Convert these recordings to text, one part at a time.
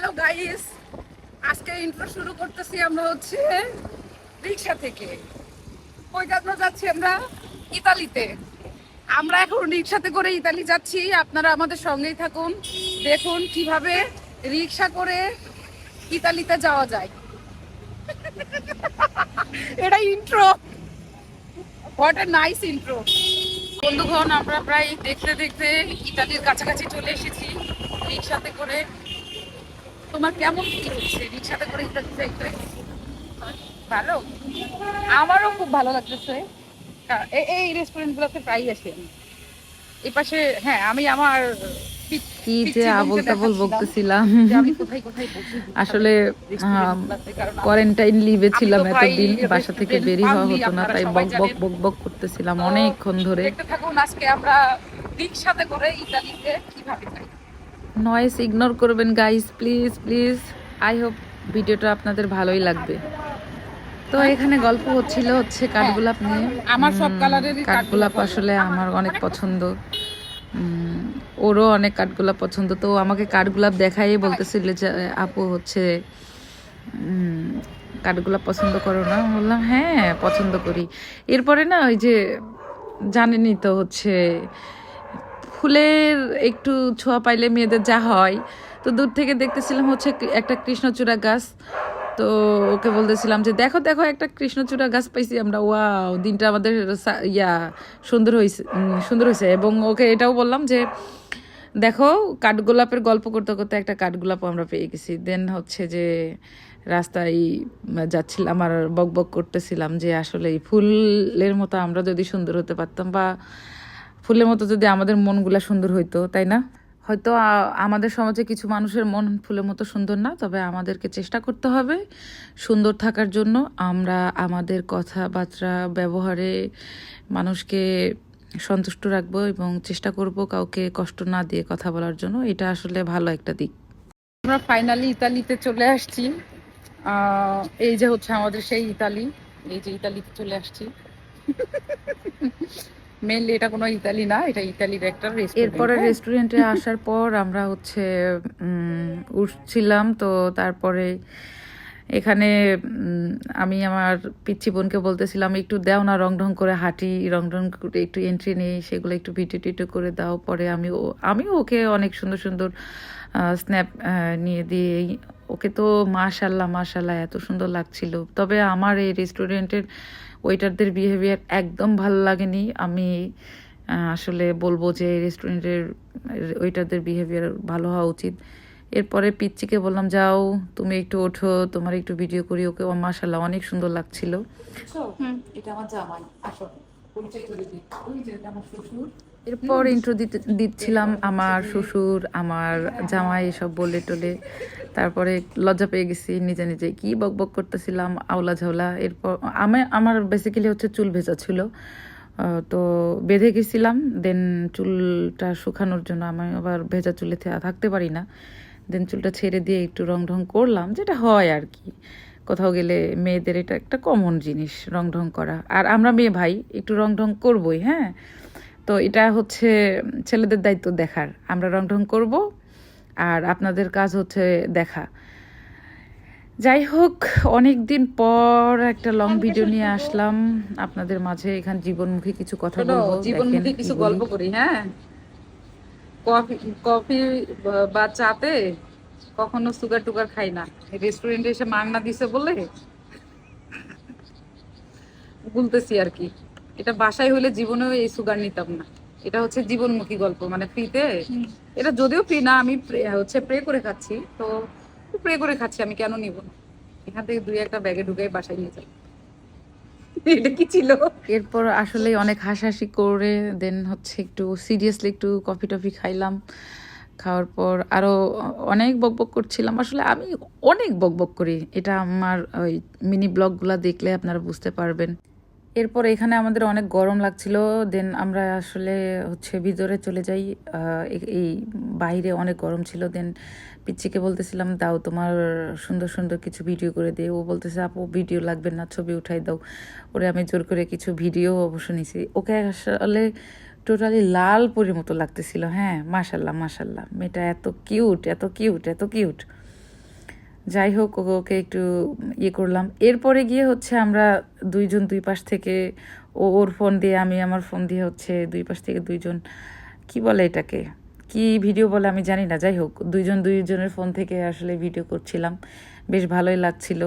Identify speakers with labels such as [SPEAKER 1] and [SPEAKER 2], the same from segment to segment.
[SPEAKER 1] Hello guys আজকে intro শুরু করতেছি আমরা হচ্ছে রিক্সা থেকে। কই যাত্রা যাচ্ছি আমরা ইতালিতে। আমরা এখন রিক্সাতে করে ইতালি যাচ্ছি। আপনারা আমাদের সঙ্গেই থাকুন। দেখুন কীভাবে রিক্সা করে ইতালিতে যাওয়া যায়। এটা intro what a nice intro বন্ধুগণ, আমরা প্রায় দেখতে দেখতে ইতালির কাছাকাছি চলে এসেছি। রিক্সাতে করে তোমার কেমন কি হচ্ছে? রিক্সাতে করে ভালো? আমারও খুব ভালো লাগতেছে। এই আসি আমি। এই পাশে হ্যাঁ আমি আমার
[SPEAKER 2] কি যে আবল তাবল বকতেছিলাম। আসলে কোয়ারেন্টাইন লিভে ছিলাম এতদিন বাসা থেকে বেরি হওয়া হতো না তাই বক বক। বক বক করতেছিলাম অনেকক্ষণ ধরে।
[SPEAKER 1] দেখতে থাকুন আজকে আমরা রিক্সাতে করে ইতালিতে কীভাবে
[SPEAKER 2] নয়েস ইগনোর করবেন guys please please I hope ভিডিওটা আপনাদের ভালোই লাগবে। তো এখানে গল্প হচ্ছিল হচ্ছে কাঠগোলাপ নিয়ে।
[SPEAKER 1] আমার সব
[SPEAKER 2] উম,
[SPEAKER 1] কালারেরই
[SPEAKER 2] কাঠগোলাপ আসলে আমার অনেক পছন্দ। ওরও অনেক কাঠগোলাপ পছন্দ। তো আমাকে কাঠগোলাপ দেখাই বলতেছিল যে আপু হচ্ছে কাঠগোলাপ পছন্দ করো না? বললাম হ্যাঁ পছন্দ করি। এরপরে না ওই যে জানেনই তো হচ্ছে ফুলের একটু ছোঁয়া পাইলে মেয়েদের যা হয়। তো দূর থেকে দেখতেছিলাম হচ্ছে একটা কৃষ্ণচূড়া গাছ। তো ওকে বলতেছিলাম যে, দেখো দেখো, একটা কৃষ্ণচূড়া গাছ পাইছি আমরা। ওয়াও, দিনটা আমাদের ইয়া, সুন্দর হয়েছে সুন্দর হয়েছে এবং ওকে এটাও বললাম যে, দেখো, কাঠগোলাপের গল্প করতে করতে একটা কাঠগোলাপ আমরা পেয়ে গেছি। দেন হচ্ছে যে, রাস্তায় যাচ্ছিলাম আর বক বক করতেছিলাম যে, আসলে এই ফুলের মতো আমরা যদি সুন্দর হতে পারতাম বা ফুলের মতো যদি আমাদের মনগুলা সুন্দর হইতো, তাই না? হয়তো আমাদের সমাজে কিছু মানুষের মন ফুলের মতো সুন্দর না, তবে আমাদেরকে চেষ্টা করতে হবে সুন্দর থাকার জন্য। আমরা আমাদের কথাবার্তা ব্যবহারে মানুষকে সন্তুষ্ট রাখব এবং চেষ্টা করব কাউকে কষ্ট না দিয়ে কথা বলার জন্য। এটা আসলে ভালো একটা দিক।
[SPEAKER 1] আমরা ফাইনালি ইতালিতে চলে আসছি। এই যে হচ্ছে আমাদের সেই ইতালি, এই যে ইতালিতে চলে আসছি। মেনলি এটা কোনো ইতালি না এটা ইতালির একটা
[SPEAKER 2] এরপরে? রেস্টুরেন্টে আসার পর আমরা হচ্ছে উঠছিলাম তো তারপরে এখানে আমি আমার পিচ্ছি বোনকে বলতেছিলাম একটু দাও না রং ঢং করে হাঁটি রং ঢং করে একটু এন্ট্রি নেই সেগুলো একটু ভিডিও টিডিও করে দাও পরে আমি ও আমিও ওকে অনেক সুন্দর সুন্দর স্ন্যাপ নিয়ে দিয়ে ওকে তো মাশাল্লাহ মাশাল্লাহ এত সুন্দর লাগছিল। তবে আমার এই রেস্টুরেন্টের ওয়েটারদের বিহেভিয়ার একদম ভালো লাগেনি। আমি আসলে বলব যে রেস্টুরেন্টের ওয়েটারদের বিহেভিয়ার ভালো হওয়া উচিত। এরপরে পিচ্চিকে বললাম যাও তুমি একটু ওঠো তোমার একটু ভিডিও করি ওকে। মাশাল্লাহ অনেক সুন্দর লাগছিল।
[SPEAKER 1] এটা আমার জামাই আসো। পরিচয় করে দিই ওই যে আমার শ্বশুর।
[SPEAKER 2] এরপর ইন্ট্রো দিতে দিচ্ছিলাম আমার শ্বশুর আমার জামাই এসব বলে টলে। তারপরে লজ্জা পেয়ে গেছি নিজে নিজে কি বক বক করতেছিলাম আওলা ঝাওলা। এরপর আমি আমার বেসিক্যালি হচ্ছে চুল ভেজা ছিল। তো বেঁধে গেছিলাম দেন চুলটা শুকানোর জন্য আমি আবার ভেজা চুলে থাকতে পারি না। দেন চুলটা ছেড়ে দিয়ে একটু রং ঢং করলাম যেটা হয় আর কি। কোথাও গেলে মেয়েদের এটা একটা কমন জিনিস রং ঢং করা। আর আমরা মেয়ে ভাই একটু রং ঢং করবই হ্যাঁ? তো এটা হচ্ছে ছেলেদের দায়িত্ব দেখার। আমরা রং ঢং করব আর আপনাদের কাজ হচ্ছে দেখা। যাই হোক অনেক দিন পর একটা লং ভিডিও নিয়ে আসলাম। আপনাদের মাঝে এখানে জীবনমুখী কিছু কথা বলব
[SPEAKER 1] জীবনমুখী কিছু গল্প করি হ্যাঁ? কফি কফি বা- বা চাতে কখনো সুগার টুগার খাই না। রেস্টুরেন্টে এসে মাংনা দিছে বলে বলতেছি আর কি। এটা বাসায় হলে জীবনেও এই সুগার নিতাম না। এটা হচ্ছে জীবনমুখী গল্প মানে ফ্রিতে। এটা যদিও ফ্রি না আমি হচ্ছে প্রে করে খাচ্ছি তো প্রে করে খাচ্ছি আমি কেন নিব এখান থেকে দুই একটা ব্যাগে ঢুকাই বাসায় নিয়ে যাই। এটা কি ছিল?
[SPEAKER 2] এরপর আসলে অনেক হাসাহাসি করে দেন হচ্ছে একটু সিরিয়াসলি একটু কফি টফি খাইলাম। খাওয়ার পর আরও অনেক বকবক করছিলাম। আসলে আমি অনেক বকবক করি। এটা আমার ওই মিনি ব্লগগুলো দেখলে আপনারা বুঝতে পারবেন। এরপর এখানে আমাদের অনেক গরম লাগছিল দেন আমরা আসলে হচ্ছে ভিতরে চলে যাই এই বাইরে অনেক গরম ছিল দেন পিচ্চিকে বলতেছিলাম, দাও তোমার সুন্দর সুন্দর কিছু ভিডিও করে দে। ও বলতেছে, আপু ভিডিও লাগবে না, ছবি উঠাই দাও। ওরে আমি জোর করে কিছু ভিডিও অবশ্য নিছি। ওকে আসলে টোটালি লাল পরির মতো লাগতেছিল হ্যাঁ মাশাল্লাহ মাশাল্লাহ, মেয়েটা এত কিউট এত কিউট এত কিউট যাই হোক ওকে একটু ইয়ে করলাম। এরপরে গিয়ে হচ্ছে আমরা দুইজন দুই পাশ থেকে ও, ওর ফোন দিয়ে, আমি আমার ফোন দিয়ে হচ্ছে দুই পাশ থেকে দুইজন, কি বলে এটাকে? কি ভিডিও বলে আমি জানি না। যাই হোক দুইজন দুইজনের ফোন থেকে আসলে ভিডিও করছিলাম। বেশ ভালোই লাগছিল।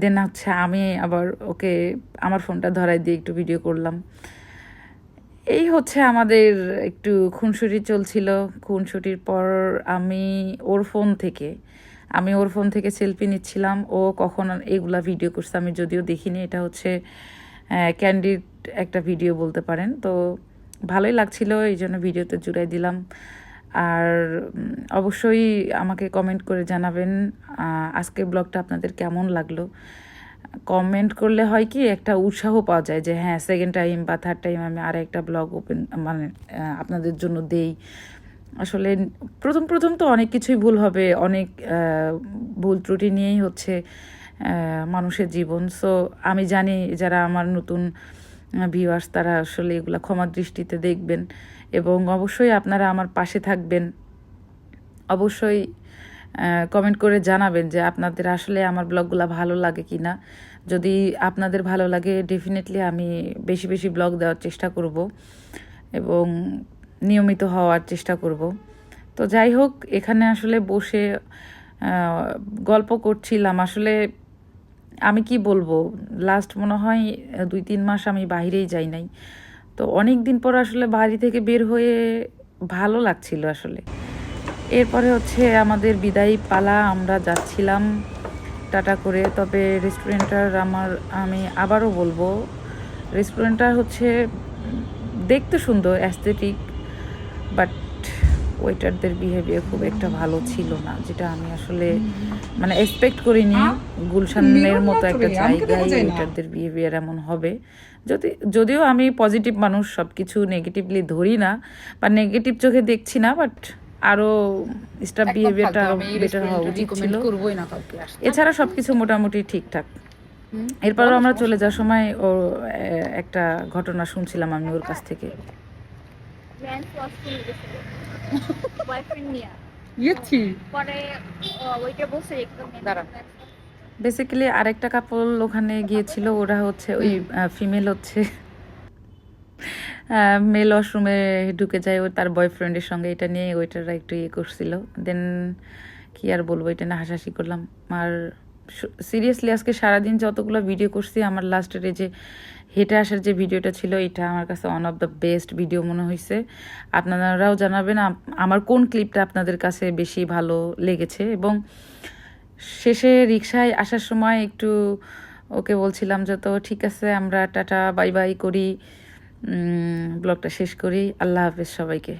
[SPEAKER 2] দেন হচ্ছে আমি আবার ওকে আমার ফোনটা ধরাই দিয়ে একটু ভিডিও করলাম। এই হচ্ছে আমাদের একটু খুনসুটি চলছিল। খুনসুটির পর আমি ওর ফোন থেকে আমি ওর ফোন থেকে সেলফি নিচ্ছিলাম। ও কখন এগুলা ভিডিও করছে আমি যদিও দেখিনি। এটা হচ্ছে ক্যান্ডিড একটা ভিডিও বলতে পারেন। তো ভালোই লাগছিল এই জন্য ভিডিওতে জুড়াই দিলাম। আর অবশ্যই আমাকে কমেন্ট করে জানাবেন আহ, আজকের ব্লগটা আপনাদের কেমন লাগল। কমেন্ট করলে হয় কি একটা উৎসাহ পাওয়া যায় যে হ্যাঁ সেকেন্ড টাইম বা থার্ড টাইম আমি আর একটা ব্লগ ওপেন মানে আপনাদের জন্য দেই। আসলে প্রথম প্রথম তো অনেক কিছুই ভুল হবে, অনেক ভুল ত্রুটি নিয়েই হচ্ছে মানুষের জীবন। সো আমি জানি যারা আমার নতুন ভিউয়ার্স তারা আসলে এগুলা ক্ষমা দৃষ্টিতে দেখবেন এবং অবশ্যই আপনারা আমার পাশে থাকবেন। অবশ্যই কমেন্ট করে জানাবেন যে আপনাদের আসলে আমার ব্লগগুলো ভালো লাগে কি না যদি আপনাদের ভালো লাগে ডেফিনেটলি আমি বেশি বেশি ব্লগ দেওয়ার চেষ্টা করব এবং নিয়মিত হওয়ার চেষ্টা করব। তো যাই হোক, এখানে আসলে বসে গল্প করছিলাম। আসলে আমি কি বলব? লাস্ট মনে হয়, দুই, তিন মাস আমি বাইরেই যাই নাই। তো অনেক দিন পর আসলে বাড়ি থেকে বের হয়ে ভালো লাগছিল আসলে। এরপরে হচ্ছে আমাদের বিদায়ী পালা, আমরা যাচ্ছিলাম টাটা করে। তবে রেস্টুরেন্টটার আমার, আমি আবারও বলব, রেস্টুরেন্টটা হচ্ছে দেখতে সুন্দর অ্যাস্থেটিক বাট ওয়েটারদের বিহেভিয়ার খুব একটা ভালো ছিল না যেটা আমি আসলে মানে এক্সপেক্ট করিনি। গুলশানের মতো একটা জায়গায় ওয়েটারদের বিহেভিয়ার এমন হবে। যদি যদিও আমি পজিটিভ মানুষ সব কিছু নেগেটিভলি ধরি না বা নেগেটিভ চোখে দেখছি না বাট আরও স্টাফ বিহেভিয়ারটা বেটার হওয়া উচিত ছিল। এছাড়া সবকিছু মোটামুটি ঠিকঠাক।
[SPEAKER 1] হুম।
[SPEAKER 2] এরপর আমরা চলে যাওয়ার সময় ও একটা ঘটনা শুনছিলাম আমি ওর কাছ থেকে।
[SPEAKER 3] র্যান্স ওয়াশ গেছিল বয়ফ্রেন্ড নিয়ে
[SPEAKER 1] ইয়েছি
[SPEAKER 3] পরে ওইটা বসে একদম
[SPEAKER 1] দাঁড়া।
[SPEAKER 2] বেসিক্যালি আরেকটা কাপল ওখানে গিয়েছিল ওরা হচ্ছে ওই ফিমেল হচ্ছে। মেল ওয়াশরুমে ঢুকে যায় ও তার বয়ফ্রেন্ডের সঙ্গে এটা নিয়ে ওইটারা একটু ইয়ে করছিল। দেন কি আর বলব এটা না হাসাহাসি করলাম। আর সিরিয়াসলি আজকে সারাদিন যতগুলো ভিডিও করছি, আমার লাস্টের এই যে হেঁটে আসার যে ভিডিওটা ছিল, এটা আমার কাছে one of the best video মনে হয়েছে আপনারাও জানাবেন আমার কোন ক্লিপটা আপনাদের কাছে বেশি ভালো লেগেছে এবং শেষে রিক্সায় আসার সময় একটু ওকে বলছিলাম যে, তো ঠিক আছে, আমরা টাটা বাই বাই করি ব্লগটা শেষ করি। আল্লাহ হাফেজ সবাইকে।